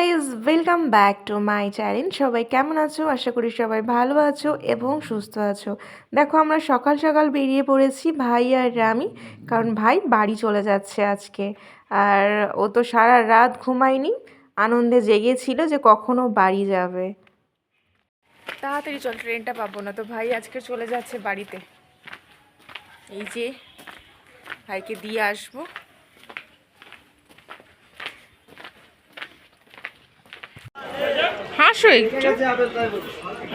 Guys welcome back to my channel সবাই কেমন আছো? আশা করি সবাই ভালো আছো এবং সুস্থ আছো। দেখো, আমরা সকাল সকাল বেরিয়ে পড়েছি ভাই আর আমি কারণ ভাই বাড়ি চলে যাচ্ছে আজকে। আর ও তো সারা রাত ঘুমায়নি, আনন্দে জেগেছিল যে কখনো বাড়ি যাবে। তাড়াতাড়ি চল, ট্রেনটা পাবো না তো। ভাই আজকে চলে যাচ্ছে বাড়িতে। এই যে, ভাইকে দিয়ে আসব। হাসো একটু।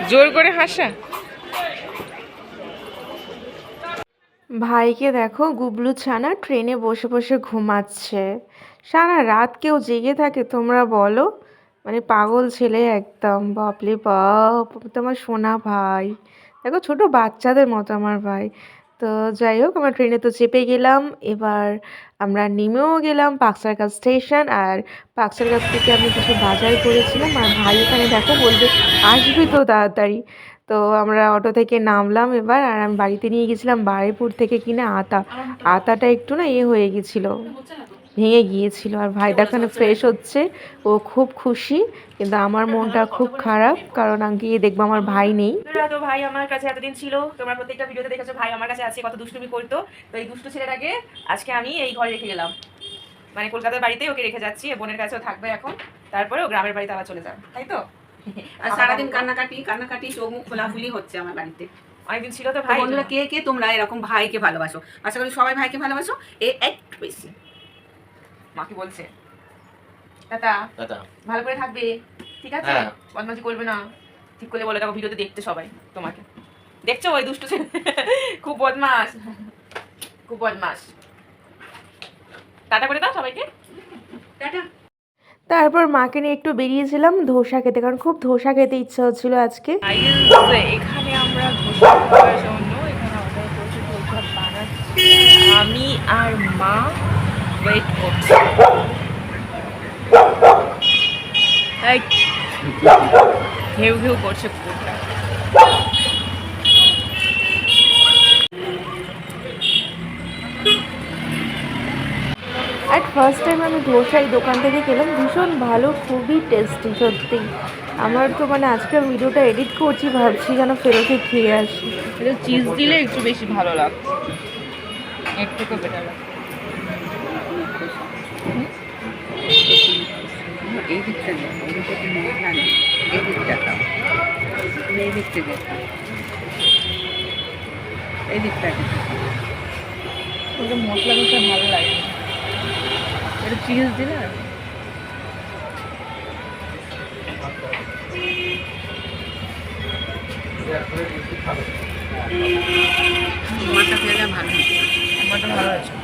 জোর করে হাসা। ভাইকে দেখো, গুবলু ছানা ট্রেনে বসে বসে ঘুমাচ্ছে। সারা রাত কেউ জেগে থাকে, তোমরা বলো। মানে পাগল ছেলে একদম বাপলে বাপ, তোমার সোনা ভাই। দেখো, ছোট বাচ্চাদের মতো আমার ভাই। তো যাই হোক, আমরা ট্রেনে তো চেপে গেলাম। এবার আমরা নেমেও গেলাম পাকসারগাছ স্টেশন। আর পাকসারগাছ থেকে আমি কিছু বাজার করেছিলাম। আর ভাই ওখানে দেখো বলবে, আসবি তো তাড়াতাড়ি। তো আমরা অটো থেকে নামলাম এবার। আর আমি বাড়িতে নিয়ে গেছিলাম বারুইপুর থেকে কিনে আতা। আতাটা একটু না ইয়ে হয়ে গেছিল। ভেঙে গিয়েছিল। আর ভাই দেখানে ফ্রেশ হচ্ছে। ও খুব খুশি কিন্তু আমার মনটা খুব খারাপ কারণ আমি গিয়ে দেখব আমার ভাই নেই। তো ভাই আমার কাছে এতদিন ছিল তোমরা প্রত্যেকটা ভিডিওতে দেখেছ ভাই আমার কাছে আছে কত দুষ্টুমি করতো। তো এই দুষ্টু ছেলেটাকে আজকে আমি এই ঘরে রেখে গেলাম। মানে কলকাতার বাড়িতেই ওকে রেখে যাচ্ছি বোনের কাছেও থাকবে এখন। তারপরে ও গ্রামের বাড়িতে আবার চলে যাবে তাই তো? আর সারাদিন কান্নাকাটি কান্নাকাটি চোখ মুখ খোলাখুলি হচ্ছে আমার বাড়িতে। অনেকদিন ছিল তো তো ভাই। বন্ধুরা কে কে তোমরা এরকম ভাইকে ভালোবাসো? আশা করি সবাই ভাইকে ভালোবাসো এ এক বেশি। মাকে বলছে? টাটা। দাদা ভালো করে থাকবে ঠিক আছে? হ্যাঁ। বদমাশি করবে না। ঠিক করে বলে দেখো ভিডিওতে দেখতে সবাই তোমাকে। দেখছ ওই দুষ্টু ছেলে? খুব বদমাস খুব বদমাস টাটা করে দাও সবাইকে। টাটা। তারপর মাকে নিয়ে একটু বেরিয়েছিলাম ধোসা খেতে কারণ খুব ধোসা খেতে ইচ্ছা হচ্ছিল আজকে। এখানে আমরা ধোসা খাওয়ার জন্য এখানে অর্ডার ধোসা বানাচ্ছি। আমি আর মা ওয়েট করছি এই, ঘেউ ঘেউ করছে কুকুরটা অ্যাট ফার্স্ট টাইম আমি ধোসা এই দোকান থেকে খেলাম ভীষণ ভালো খুবই টেস্টি সত্যি। আমার তো মানে আজকে ভিডিওটা এডিট করছি ভাবছি যেন ফেরতে খেয়ে আসি। চিজ দিলে একটু বেশি ভালো লাগতো একটু বেটার লাগতো দিকটা দেখো এই দিকটা কি মশলা নেই এই দিকটা খাও এই দিকটা দেখো। এই দিকটা ওটা মশলা মশলা ভালো লাগে এটা চিজ দিলে আর মাথা ফেলে ভালো আমারটা ভালো আছে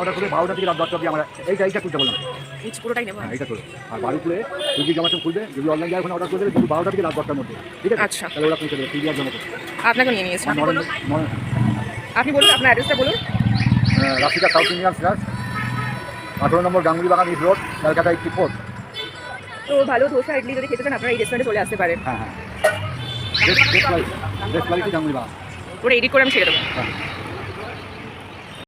অর্ডার করে বারোটা থেকে রাত দশটা অবধি আমরা এইটা এইটা খুলতে বললাম। পুরোটাই নেব। হ্যাঁ এইটা করে আর বাড়ি খুলে সুইগি জমাটো খুলবে যদি অনলাইন যায় ওখানে অর্ডার করে দেবে কিন্তু বারোটা থেকে রাত দশটার মধ্যে। ঠিক আছে? আচ্ছা। তাহলে ওরা পৌঁছে দেবে সুইগি আর জমাটো আপনাকে নিয়ে নিয়েছি। আপনি বলুন আপনার অ্যাড্রেসটা বলুন। রাফিকা সাউথ ইন্ডিয়ান স্ন্যাক্স আঠারো নম্বর গাঙ্গুলি বাগান ইট রোড কলকাতা এইটটি ফোর তো ভালো ধোসা ইডলি যদি খেতে চান আপনারা এই রেস্টুরেন্টে চলে আসতে পারেন। হ্যাঁ হ্যাঁ। বেস্ট গাঙ্গুলি বাগান। এডিট করে আমি ছেড়ে দেবো। হ্যাঁ।